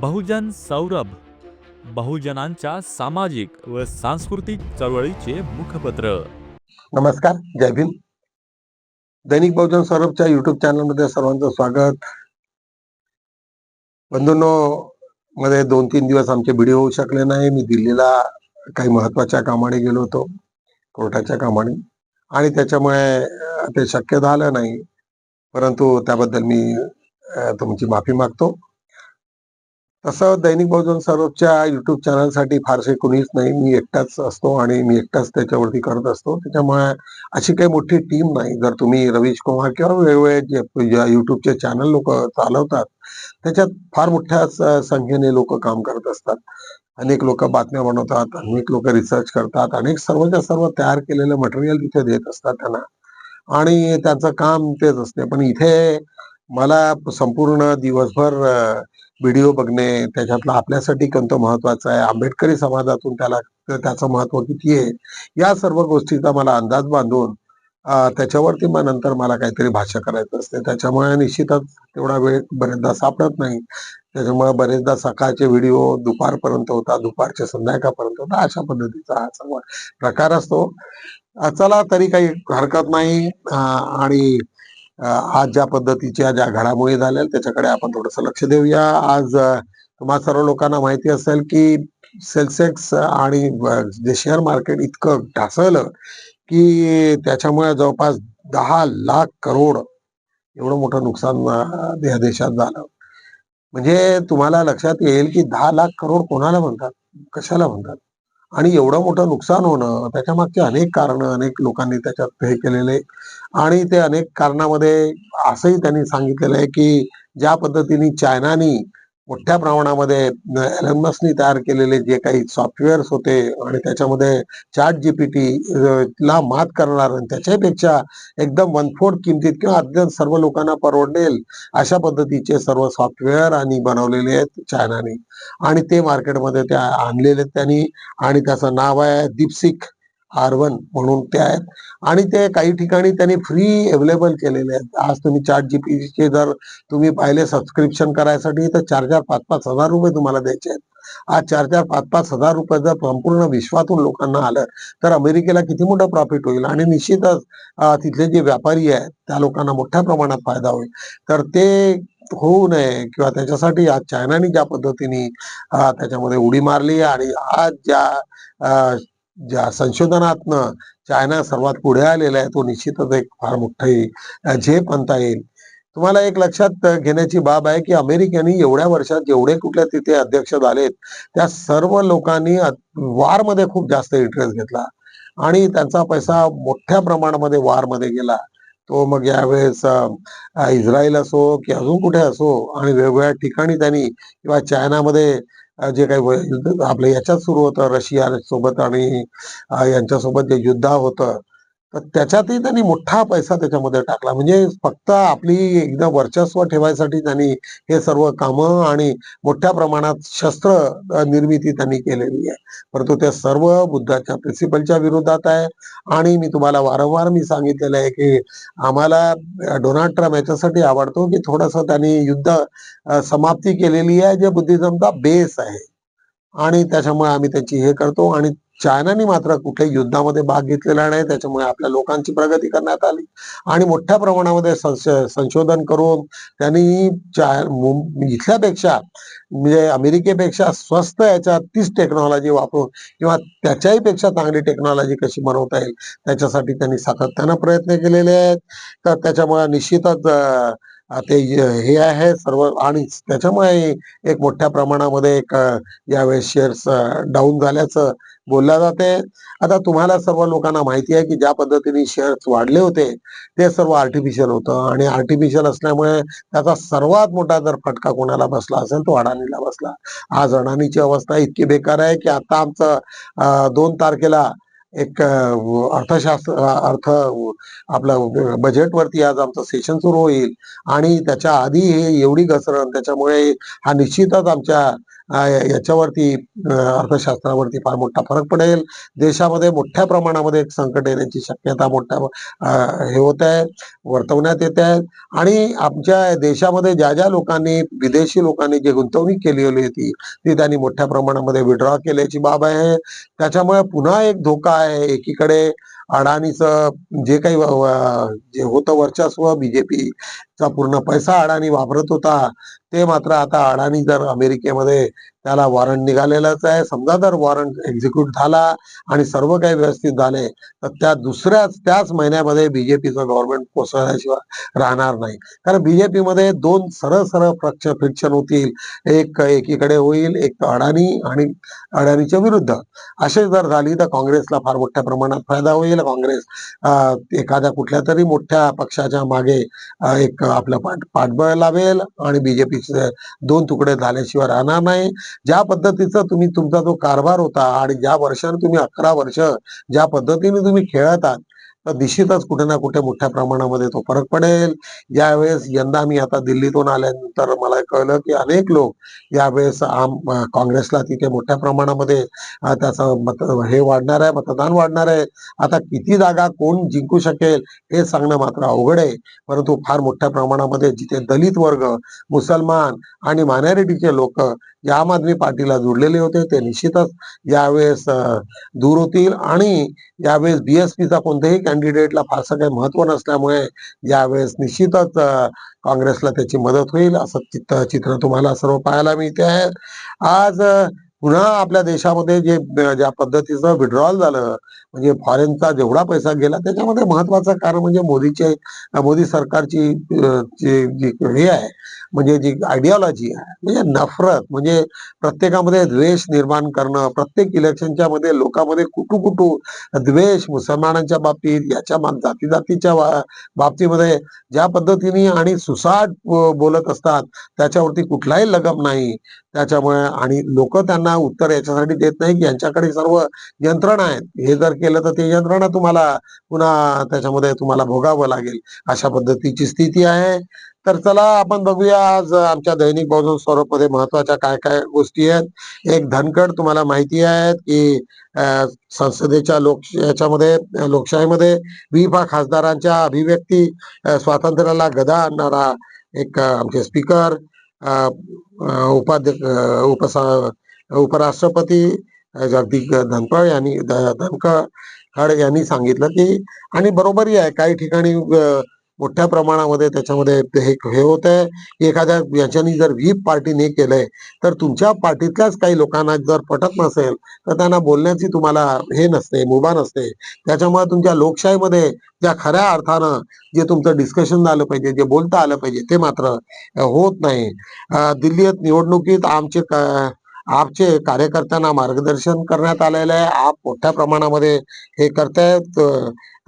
बहुजन सौरभ बहुजनांच्या सामाजिक व सांस्कृतिक चळवळीचे मुखपत्र. नमस्कार जय भीम. दैनिक बहुजन सौरभच्या युट्यूब चॅनलमध्ये सर्वांचं स्वागत. बंधूंनो मध्ये दोन तीन दिवस आमचे व्हिडिओ होऊ शकले नाही. मी दिल्लीला काही महत्त्वाच्या कामाने गेलो होतो कोर्टाच्या कामाने. आणि त्याच्यामुळे ते शक्य झालं नाही. परंतु त्याबद्दल मी तुमची माफी मागतो. तसं दैनिक बहुजन सौरभच्या युट्यूब चॅनलसाठी फारसे कुणीच नाही. मी एकटाच असतो आणि मी एकटाच त्याच्यावरती करत असतो. त्याच्यामुळे अशी काही मोठी टीम नाही. जर तुम्ही रवीश कुमार किंवा वेगवेगळे जे ज्या युट्यूबचे चॅनल लोक चालवतात त्याच्यात फार मोठ्या संख्येने लोक काम करत असतात. अनेक लोक बातम्या बनवतात अनेक लोक रिसर्च करतात अनेक सर्वच्या सर्व तयार केलेलं मटेरियल तिथे देत असतात त्यांना. आणि त्यांचं काम तेच असते. पण इथे मला संपूर्ण दिवसभर व्हिडिओ बघणे त्याच्यातलं आपल्यासाठी कोणतं महत्वाचं आहे आंबेडकरी समाजातून त्याला त्याचं महत्त्व किती आहे या सर्व गोष्टीचा मला अंदाज बांधून त्याच्यावरती मग नंतर मला काहीतरी भाष्य करायचं असते. त्याच्यामुळे निश्चितच तेवढा वेळ बरेचदा सापडत नाही. त्याच्यामुळे बरेचदा सकाळचे व्हिडिओ दुपारपर्यंत होता दुपारचे संध्याकाळपर्यंत होता अशा पद्धतीचा हा सर्व प्रकार असतो. चला तरी काही हरकत नाही. आणि आज ज्या पद्धतीच्या ज्या घडामोडी झाल्या त्याच्याकडे आपण थोडस लक्ष देऊया. आज तुम्हाला तुम्हा सर्व लोकांना माहिती असेल की सेल्सेक्स आणि जे शेअर मार्केट इतकं ढासळलं की त्याच्यामुळे जवळपास दहा लाख करोड एवढं मोठं नुकसान या देशात झालं. म्हणजे तुम्हाला लक्षात येईल की दहा लाख करोड कोणाला म्हणतात? कशाला म्हणतात? आणि एवढं मोठं नुकसान होणं त्याच्या मागचे अनेक कारण अनेक लोकांनी त्याच्यात हे केलेले. आणि ते अनेक कारणामध्ये असंही त्यांनी सांगितलेलं आहे की ज्या पद्धतीने चायनानी मोठ्या प्रमाणामध्ये एलन मस्कनी तयार केलेले जे काही सॉफ्टवेअर्स होते आणि त्याच्यामध्ये चॅट जीपीटी ला मात करणार आणि त्याच्यापेक्षा एकदम वन फोर्थ किमतीत किंवा अत्यंत सर्व लोकांना परवडेल अशा पद्धतीचे सर्व सॉफ्टवेअर आणि बनवलेले आहेत चायनाने आणि ते मार्केटमध्ये त्या आणलेले आहेत त्यांनी आणि त्याचं नाव आहे दीपसिक आर वन म्हणून ते आहेत. आणि ते काही ठिकाणी त्यांनी फ्री अवेलेबल केलेले आहेत. आज तुम्ही चार्ट जीपीटीचे जर तुम्ही पाहिले सबस्क्रिप्शन करायसाठी तर चार चार पाच पाच हजार रुपये तुम्हाला द्यायचे आहेत. आज चार चार पाच पाच हजार रुपये जर संपूर्ण विश्वातून लोकांना आलं तर अमेरिकेला किती मोठं प्रॉफिट होईल? आणि निश्चितच तिथले जे व्यापारी आहेत त्या लोकांना मोठ्या प्रमाणात फायदा होईल. तर ते होऊ नये किंवा त्याच्यासाठी आज चायनाने ज्या पद्धतीने त्याच्यामध्ये उडी मारली आणि आज ज्या ज्या संशोधनातनं चायना सर्वात पुढे आलेला आहे तो निश्चितच एक फार मोठी झेप म्हणता येईल. तुम्हाला एक लक्षात घेण्याची बाब आहे की अमेरिकेने एवढ्या वर्षात जेवढे कुठल्या तिथे अध्यक्ष झालेत त्या सर्व लोकांनी वारमध्ये खूप जास्त इंटरेस्ट घेतला. आणि त्यांचा पैसा मोठ्या प्रमाणामध्ये वारमध्ये गेला. तो मग यावेळेस इस्रायल असो की अजून कुठे असो आणि वेगवेगळ्या ठिकाणी त्यांनी किंवा चायनामध्ये जे काही युद्ध आपलं याच्यात सुरू होतं रशिया सोबत आणि यांच्यासोबत जे युद्ध होतं तर त्याच्यातही त्यांनी मोठा पैसा त्याच्यामध्ये टाकला. म्हणजे फक्त आपली एकदम वर्चस्व ठेवायसाठी त्यांनी हे सर्व कामं आणि मोठ्या प्रमाणात शस्त्र निर्मिती त्यांनी केलेली आहे. परंतु ते सर्व बुद्धाच्या प्रिन्सिपलच्या विरोधात आहे. आणि मी तुम्हाला वारंवार मी सांगितलेलं आहे की आम्हाला डोनाल्ड ट्रम्प याच्यासाठी आवडतो की थोडंसं त्यांनी युद्ध समाप्ती केलेली आहे जे बुद्धिझमचा बेस आहे. आणि त्याच्यामुळे आम्ही त्याची हे करतो आणि चायनाने मात्र कुठल्याही युद्धामध्ये भाग घेतलेला नाही त्याच्यामुळे आपल्या लोकांची प्रगती करण्यात आली. आणि मोठ्या प्रमाणामध्ये संशोधन करून त्यांनी इथल्यापेक्षा म्हणजे अमेरिकेपेक्षा स्वस्त याच्यात तीच टेक्नॉलॉजी वापरून किंवा त्याच्याही पेक्षा चांगली टेक्नॉलॉजी कशी बनवता येईल त्याच्यासाठी त्यांनी सातत्यानं प्रयत्न केलेले आहेत. तर त्याच्यामुळे निश्चितच ते हे आहे सर्व आणि त्याच्यामुळे एक मोठ्या प्रमाणामध्ये एक यावेळेस शेअर्स डाऊन झाल्याचं बोलल्या जाते. आता तुम्हाला सर्व लोकांना माहिती आहे की ज्या पद्धतीने शेअर्स वाढले होते ते सर्व आर्टिफिशियल होतं. आणि आर्टिफिशियल असल्यामुळे त्याचा सर्वात मोठा जर फटका कोणाला बसला असेल तो अडाणीला बसला. आज अडाणीची अवस्था इतकी बेकार आहे की आता आमचं दोन तारखेला एक अर्थशास्त्र अर्थ आपलं बजेटवरती आज आमचं सेशन सुरू होईल. आणि त्याच्या आधी हे एवढी घसरण त्याच्यामुळे हा निश्चितच आमच्या याच्यावरती अर्थशास्त्रावरती फार मोठा फरक पडेल देशामध्ये मोठ्या प्रमाणामध्ये एक संकट येण्याची शक्यता मोठ्या हे होत आहे वर्तवण्यात येत आहे. आणि आमच्या देशामध्ये ज्या ज्या लोकांनी विदेशी लोकांनी जे गुंतवणूक केलेली होती ती त्यांनी मोठ्या प्रमाणामध्ये विड्रॉ केल्याची बाब आहे. त्याच्यामुळे पुन्हा एक धोका आहे. एकीकडे अडाणीचं जे काही जे होतं वर्चस्व बीजेपी चा पूर्ण पैसा अडाणी वापरत होता. ते मात्र आता अडाणी जर अमेरिकेमध्ये त्याला वॉरंट निघालेलाच आहे. समजा जर वॉरंट एक्झिक्यूट झाला आणि सर्व काही व्यवस्थित झाले तर त्या दुसऱ्याच त्याच महिन्यामध्ये बीजेपीचं गव्हर्नमेंट कोसळल्याशिवाय राहणार नाही. कारण बीजेपी मध्ये दोन सरळ सरळ फ्रक्ष फिक्शन होतील. एक एकीकडे होईल एक अडाणी आणि अडाणीच्या विरुद्ध. असे जर झाली तर काँग्रेसला फार मोठ्या प्रमाणात फायदा होईल. काँग्रेस एखाद्या कुठल्या तरी मोठ्या पक्षाच्या मागे एक आपलं पाठ पाठबळ लावेल आणि बीजेपीचे दोन तुकडे झाल्याशिवाय राहणार नाही. ज्या पद्धतीचा तुम्ही तुमचा जो कारभार होता आणि ज्या वर्षाने तुम्ही अकरा वर्ष ज्या पद्धतीने तुम्ही खेळत आहात तर निश्चितच कुठे ना कुठे मोठ्या प्रमाणामध्ये तो फरक पडेल. यावेळेस यंदा मी आता दिल्लीतून आल्यानंतर मला कळलं की अनेक लोक यावेळेस आम काँग्रेसला तिथे मोठ्या प्रमाणामध्ये त्याचं मत हे वाढणार आहे मतदान वाढणार आहे. आता किती जागा कोण जिंकू शकेल हे सांगणं मात्र अवघड आहे. परंतु फार मोठ्या प्रमाणामध्ये जिथे दलित वर्ग मुसलमान आणि मायनॉरिटीचे लोक या आम आदमी पार्टीला जोडलेले होते ते निश्चितच यावेळेस दूर होतील. आणि यावेळेस बीएसपीचा कोणत्याही कॅन्डिडेटला फारसं काही महत्त्व नसल्यामुळे यावेळेस निश्चितच काँग्रेसला त्याची मदत होईल असं चित्र चित्र तुम्हाला सर्व पाहायला मिळते आहे. आज पुन्हा आपल्या देशामध्ये जे ज्या पद्धतीचं विड्रॉल झालं म्हणजे फॉरेनचा जेवढा पैसा गेला त्याच्यामध्ये महत्वाचं कारण म्हणजे मोदीचे मोदी सरकारची जी हे आहे म्हणजे जी आयडिओलॉजी आहे म्हणजे नफरत म्हणजे प्रत्येकामध्ये द्वेष निर्माण करणं प्रत्येक इलेक्शनच्या मध्ये लोकांमध्ये कुटू कुटू द्वेष मुसलमानांच्या बाबतीत याच्या जाती जातीच्या बाबतीमध्ये ज्या पद्धतीने आणि सुसाट बोलत असतात त्याच्यावरती कुठलाही लगम नाही. त्याच्यामुळे आणि लोक त्यांना उत्तर याच्यासाठी देत नाही की यांच्याकडे सर्व यंत्रणा आहेत. हे जर केलं तर ते यंत्रणा तुम्हाला पुन्हा त्याच्यामध्ये तुम्हाला भोगावं लागेल. अशा पद्धतीची स्थिती आहे. तर चला आपण बघूया आज आमच्या दैनिक बहुजन स्वरूपमध्ये महत्त्वाच्या काय काय गोष्टी आहेत. एक धनकड तुम्हाला माहिती आहे की संसदेच्या लोक याच्यामध्ये लोकशाहीमध्ये विभा खासदारांच्या अभिव्यक्ती स्वातंत्र्याला गदा आणणारा एक आमचे स्पीकर उपाध्यक्ष उपसा उपराष्ट्रपती जगदीश जगदीप यांनी ध- धनखड यांनी सांगितलं की आणि बरोबरही आहे काही ठिकाणी मोठ्या प्रमाणामध्ये त्याच्यामध्ये हे हे होत आहे की एखाद्या याच्यानी जर व्हीप पार्टीने केलंय तर तुमच्या पार्टीतल्याच काही लोकांना जर पटत नसेल तर त्यांना बोलण्याची तुम्हाला हे नसते मुभा नसते. त्याच्यामुळे तुमच्या लोकशाहीमध्ये ज्या खऱ्या अर्थानं जे तुमचं डिस्कशन झालं पाहिजे जे बोलता आलं पाहिजे ते मात्र होत नाही. दिल्लीत निवडणुकीत आमचे आपचे कार्यकर्त्यांना मार्गदर्शन करण्यात आलेलं आहे. आप मोठ्या प्रमाणामध्ये हे करतायत.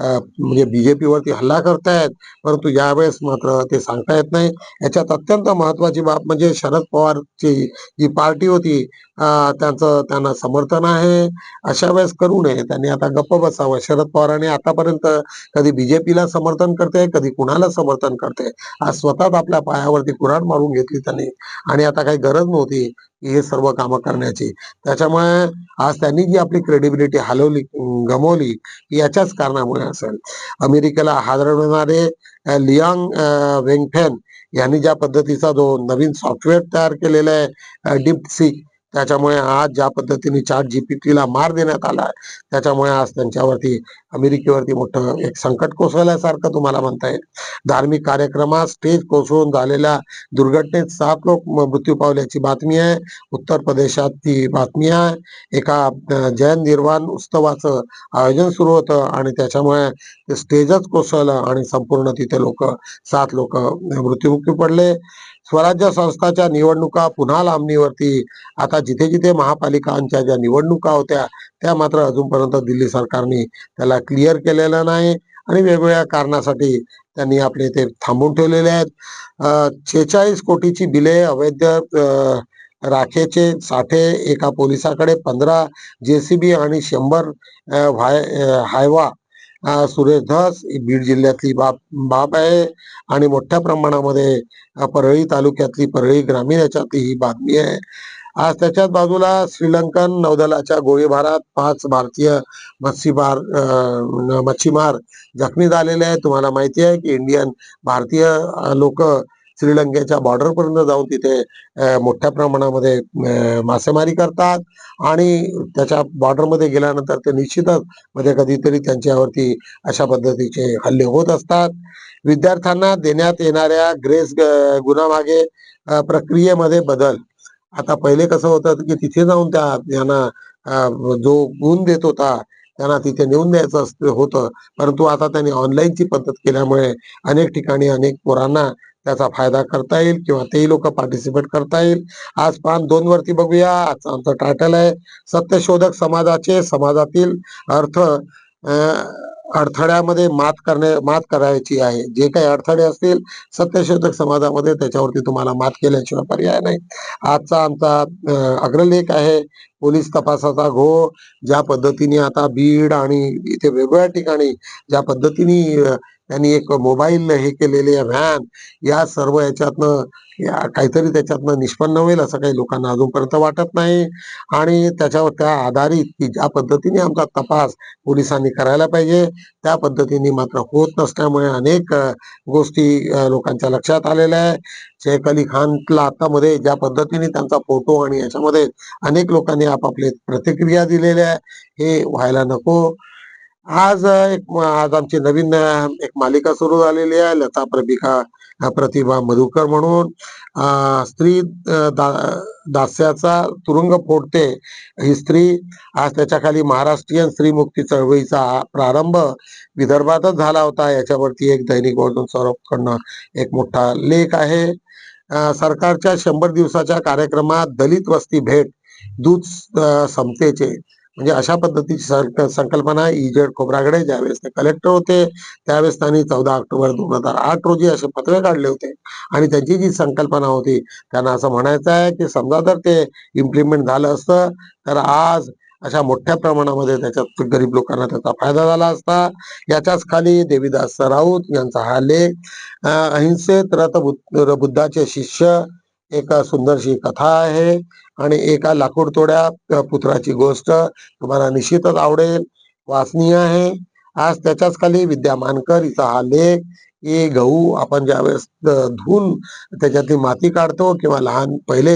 म्हणजे बीजेपी वरती हल्ला करतायत. परंतु यावेळेस मात्र ते सांगता येत नाही. याच्यात अत्यंत महत्वाची बाब म्हणजे शरद पवारची जी पार्टी होती त्यांचं त्यांना समर्थन आहे. अशा वेळेस करू नये. त्यांनी आता गप्प बसावं. शरद पवारांनी आतापर्यंत कधी बीजेपीला समर्थन करते कधी कुणाला समर्थन करते आज स्वतःच आपल्या पायावरती कुऱ्हाड मारून घेतली त्यांनी. आणि आता काही गरज नव्हती हे सर्व कामं करण्याची. त्याच्यामुळे आज त्यांनी जी आपली क्रेडिबिलिटी हलवली गमवली याच्याच कारणामुळे असेल. अमेरिकेला हादरवणारे लियांग वेंगफेन यांनी ज्या पद्धतीचा जो नवीन सॉफ्टवेअर तयार केलेला आहे डीप सीक त्याच्यामुळे आज ज्या पद्धतीने चार जीपीटीला मार देण्यात आला त्याच्यामुळे आज त्यांच्यावरती अमेरिकेवरती मोठं एक संकट कोसळल्यासारखं तुम्हाला म्हणता येईल. धार्मिक कार्यक्रमात स्टेज कोसळून झालेल्या दुर्घटनेत सात लोक मृत्यू पावल्याची बातमी आहे. उत्तर प्रदेशात ती बातमी आहे. एका जैन निर्वाण उत्सवाचं आयोजन सुरू होतं आणि त्याच्यामुळे ते स्टेजच कोसळलं आणि संपूर्ण तिथे लोक सात लोक मृत्युमुखी पडले. स्वराज्य संस्थाच्या निवडणुका पुन्हा लांबणीवरती. आता जिथे जिथे महापालिकांच्या ज्या निवडणुका होत्या त्या मात्र अजूनपर्यंत दिल्ली सरकारने त्याला क्लिअर केलेलं नाही आणि वेगवेगळ्या कारणासाठी त्यांनी आपले ते थांबून ठेवलेले आहेत. छेचाळीस कोटीची बिले अवैध राखेचे साठे एका पोलिसाकडे पंधरा जेसीबी आणि शंभर व्हाय हायवा. सुरेश धस ही बीड जिल्ह्यातली बाब बाब आहे आणि मोठ्या प्रमाणामध्ये परळी तालुक्यातली परळी ग्रामीण याच्यातली ही बातमी आहे. आज त्याच्याच बाजूला श्रीलंकन नौदलाच्या गोळीबारात पाच भारतीय मच्छीमार मच्छीमार जखमी झालेले आहेत. तुम्हाला माहिती आहे की इंडियन भारतीय लोक श्रीलंकेच्या बॉर्डरपर्यंत जाऊन तिथे मोठ्या प्रमाणामध्ये मासेमारी करतात आणि त्याच्या बॉर्डरमध्ये गेल्यानंतर ते निश्चितच मध्ये कधीतरी त्यांच्यावरती अशा पद्धतीचे हल्ले होत असतात. विद्यार्थ्यांना देण्यात येणाऱ्या ग्रेस ग- गुणामागे प्रक्रियेमध्ये बदल आता पहिले कसं होतं की तिथे जाऊन त्या यांना जो गुण देत होता त्यांना तिथे नेऊन द्यायचं असतं होतं. परंतु आता त्यांनी ऑनलाईनची पद्धत केल्यामुळे अनेक ठिकाणी अनेक पोरांना त्याचा फायदा करता येईल किंवा तेही लोक पार्टिसिपेट करता येईल. आज पान दोन वरती बघूया. आज आमचं टायटल आहे सत्यशोधक समाजाचे समाजातील अर्थ. अडथळ्यामध्ये मात करणे मात करायची आहे. जे काही अडथळे असतील सत्यशोधक समाजामध्ये त्याच्यावरती तुम्हाला मात केल्याशिवाय पर्याय नाही. आजचा आमचा अग्रलेख आहे पोलीस तपासाचा घो ज्या पद्धतीने आता बीड आणि इथे वेगवेगळ्या ठिकाणी ज्या पद्धतीने त्यांनी एक मोबाईल हे केलेले व्हॅन या सर्व याच्यातनं या काहीतरी त्याच्यातनं निष्पन्न होईल असं काही लोकांना अजूनपर्यंत वाटत नाही. आणि त्याच्यावर त्या आधारित की ज्या पद्धतीने आमचा तपास पोलिसांनी करायला पाहिजे त्या पद्धतीने मात्र होत नसल्यामुळे अनेक गोष्टी लोकांच्या लक्षात आलेल्या आहे. शेख अली खानला आतामध्ये ज्या पद्धतीने त्यांचा फोटो आणि याच्यामध्ये अनेक लोकांनी आपापले प्रतिक्रिया दिलेल्या आहे हे व्हायला नको. आज एक आज आमची नवीन एक मालिका सुरू झालेली आहे लता प्रभिका प्रतिभा मधुकर म्हणून. स्त्री दा- दास्याचा तुरुंग फोडते ही स्त्री. आज त्याच्याखाली महाराष्ट्रीयन स्त्री मुक्ती चळवळीचा प्रारंभ विदर्भातच झाला होता. याच्यावरती एक दैनिक वर्धन सौरभकडनं एक मोठा लेख आहे. सरकारच्या शंभर दिवसाच्या कार्यक्रमात दलित वस्ती भेट दूध समतेचे. म्हणजे अशा पद्धतीची संकल्पना इजेड खोब्रागडे ज्यावेळेस ते कलेक्टर होते त्यावेळेस त्यांनी चौदा ऑक्टोबर दोन हजार आठ रोजी असे पत्र काढले होते. आणि त्यांची जी संकल्पना होती त्यांना असं म्हणायचं आहे की समजा जर ते इम्प्लिमेंट झालं असतं तर आज अशा मोठ्या प्रमाणामध्ये त्याच्यात गरीब लोकांना त्याचा फायदा झाला असता. याच्याच खाली देवीदास राऊत यांचा हा लेख अहिंसेत रथ बुद्ध- बुद्धाचे शिष्य एक सुंदरशी कथा आहे आणि एका लाकूडतोड्या पुत्राची गोष्ट तुम्हाला निश्चितच आवडेल वाचनीय आहे. आज त्याच्याच खाली विद्या मानकर हिचा हा लेख की गहू आपण ज्यावेळेस धुवून त्याच्यातली माती काढतो किंवा लहान पहिले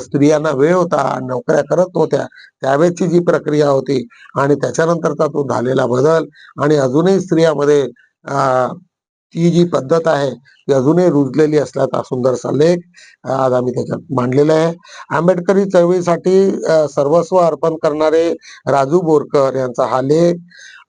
स्त्रियांना वेळ होता नोकऱ्या करत होत्या त्यावेळेसची जी प्रक्रिया होती आणि त्याच्यानंतरचा तो झालेला बदल आणि अजूनही स्त्रियामध्ये ती जी पद्धत आहे ती अजूनही रुजलेली असल्याचा सुंदरसा लेख आज आम्ही त्याच्यात मांडलेला आहे. आंबेडकरी चळवळीसाठी सर्वस्व अर्पण करणारे राजू बोरकर यांचा हा लेख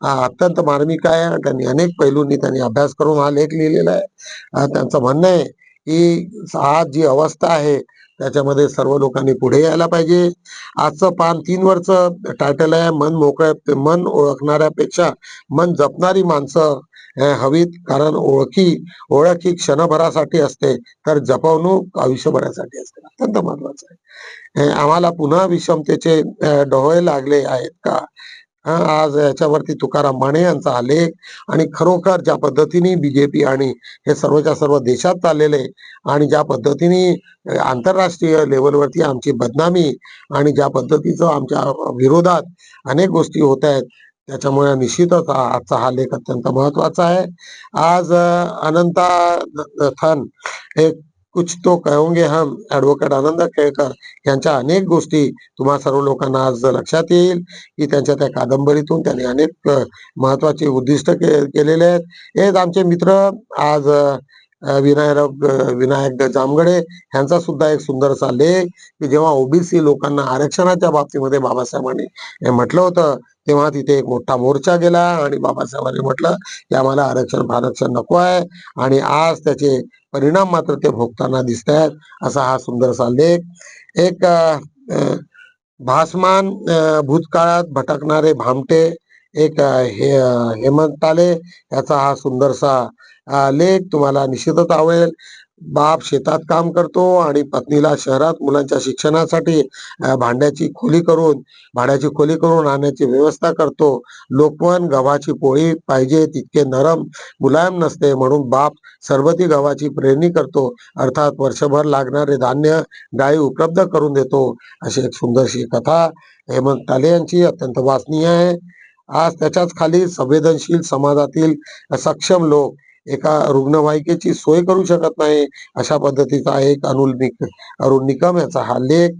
अत्यंत मार्मिक आहे आणि त्यांनी अनेक पैलूंनी त्यांनी अभ्यास करून हा लेख लिहिलेला आहे. त्यांचं म्हणणं आहे की आज जी अवस्था आहे त्याच्यामध्ये सर्व लोकांनी पुढे यायला पाहिजे. आजचं पान तीन वरचं टायटल आहे मन मोकळ्या मन ओळखणाऱ्यापेक्षा मन जपणारी माणसं हवीत कारण ओळखी ओळख ही क्षणभरासाठी असते. तर जपवणूक आयुष्यभरासाठी असते. अत्यंत महत्वाचं आहे. आम्हाला पुन्हा विषमतेचे डोळे लागले आहेत का? आज याच्यावरती तुकाराम माने यांचा हा लेख आणि खरोखर ज्या पद्धतीने बीजेपी आणि हे सर्वच्या सर्व देशात चाललेले आणि ज्या पद्धतीने आंतरराष्ट्रीय लेवलवरती आमची बदनामी आणि ज्या पद्धतीचं आमच्या विरोधात अनेक गोष्टी होत आहेत त्याच्यामुळे निश्चितच आजचा हा लेख अत्यंत महत्त्वाचा आहे. आज अनंता थन एक कुछ तो कहोगे हम ऍडव्होकेट आनंद केळकर यांच्या अनेक गोष्टी तुम्हा सर्व लोकांना आज लक्षात येईल. की त्यांच्या त्या कादंबरीतून त्यांनी अनेक महत्त्वाचे उद्दिष्ट के, केलेले आहेत. हेच आमचे मित्र आज विनायक विनायक जामगडे यांचा सुद्धा एक सुंदरसा लेख की जेव्हा ओबीसी लोकांना आरक्षणाच्या बाबतीमध्ये बाबासाहेबांनी हे म्हटलं होतं तेव्हा तिथे एक मोठा मोर्चा गेला आणि बाबासाहेबांनी म्हटलं की आम्हाला आरक्षण आरक्षण नको आहे. आणि आज त्याचे परिणाम मात्र ते भोगताना दिसत आहेत असा हा सुंदरसा लेख. एक भासमान भूतकाळात भटकणारे भामटे एक हे हेमंत ताले याचा हा सुंदरसा लेख तुम्हाला निश्चितच आवडेल. बाप शेतात काम करतो आणि पत्नीला शहरात मुलांच्या शिक्षणासाठी भांड्याची खोली करून भाड्याची खोली करून आणण्याची व्यवस्था करतो. लोकवन गव्हाची पोळी पाहिजे तितके नरम मुलायम नसते म्हणून बाप सरबती गव्हाची प्रेरणी करतो. अर्थात वर्षभर लागणारे धान्य गायी उपलब्ध करून देतो. अशी एक सुंदरशी कथा हेमंत ताले यांची अत्यंत वाचनीय आहे. आज त्याच्याच खाली संवेदनशील समाजातील सक्षम लोक एका रुग्णवाहिकेची सोय करू शकत नाही अशा पद्धतीचा एक अनुल निक अरुण निकम याचा हा लेख.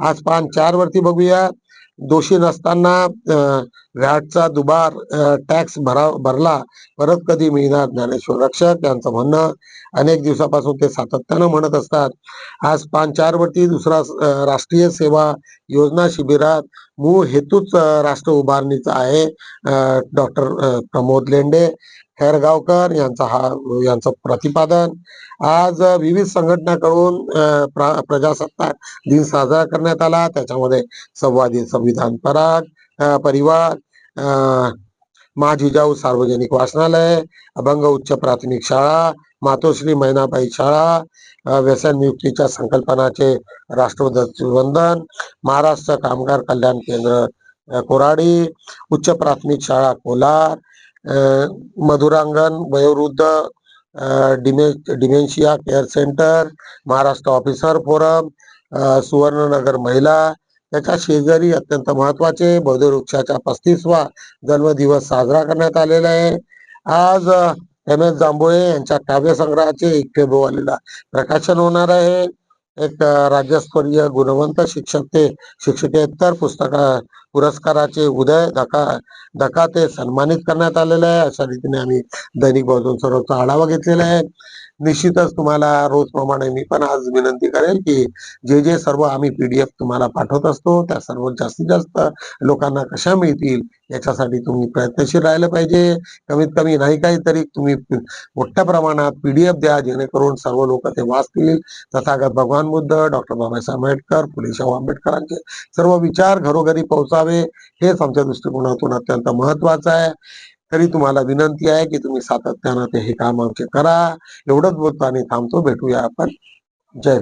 आज पान चार वरती बघूया. दोषी नसताना व्हॅटचा दुबार टॅक्स भरा भरला परत कधी मिळणार ज्ञानेश्वर रक्षक यांचं म्हणणं? अनेक दिवसापासून ते सातत्यानं म्हणत असतात. आज पान चार वरती दुसरा राष्ट्रीय सेवा योजना शिबिरात मूळ हेतूच राष्ट्र उभारणीचा आहे डॉक्टर प्रमोद लेंडे. खैरगावकर यांचा हा यांचं प्रतिपादन. आज विविध संघटनाकडून प्रजासत्ताक दिन साजरा करण्यात आला. त्याच्यामध्ये संवादी संविधान पराग परिवार अ, मा जिजाऊ सार्वजनिक वाचनालय अभंग उच्च प्राथमिक शाळा मातोश्री मैनाबाई शाळा व्यसन नियुक्तीच्या संकल्पनाचे राष्ट्रध्वज वंदन महाराष्ट्र कामगार कल्याण केंद्र कोराडी उच्च प्राथमिक शाळा कोलार मधुरांगण वयोवृद्ध डिमे dementia care center Maharashtra officer forum Suvarnanagar महिला त्याच्या शेजारी अत्यंत महत्त्वाचे बौद्ध वृक्षाचा पस्तीसवा जन्मदिवस साजरा करण्यात आलेला आहे. आज एम. एस. जांभोळे यांच्या काव्यसंग्रहाचे एक फेब्रुवारीला प्रकाशन होणार आहे. एक राज्यस्तरीय गुणवंत शिक्षक ते शिक्षकेतर पुस्तका पुरस्काराचे उदय धका धका ते सन्मानित करण्यात आलेलं आहे. अशा रीतीने आम्ही दैनिक बहुजन सर्वचा आढावा घेतलेला आहे. निश्चितच तुम्हाला रोजप्रमाणे मी पण आज विनंती करेल की जे जे सर्व आम्ही पीडीएफ तुम्हाला पाठवत असतो त्या सर्व जास्तीत जास्त लोकांना कशा मिळतील याच्यासाठी तुम्ही प्रयत्नशील राहिलं पाहिजे. कमीत कमी नाही काही तरी तुम्ही मोठ्या प्रमाणात पीडीएफ द्या जेणेकरून सर्व लोक ते वाचतील तथागत भगवान बुद्ध डॉक्टर बाबासाहेब आंबेडकर फुले शाहू आंबेडकरांचे सर्व विचार घरोघरी पोहोचावे हेच आमच्या दृष्टिकोनातून अत्यंत महत्वाचं आहे. तरी तुम्हाला विनंती आहे की तुम्ही सातत्यानं ते हे काम आमचे करा. एवढंच बोलतो आणि थांबतो. भेटूया आपण. जय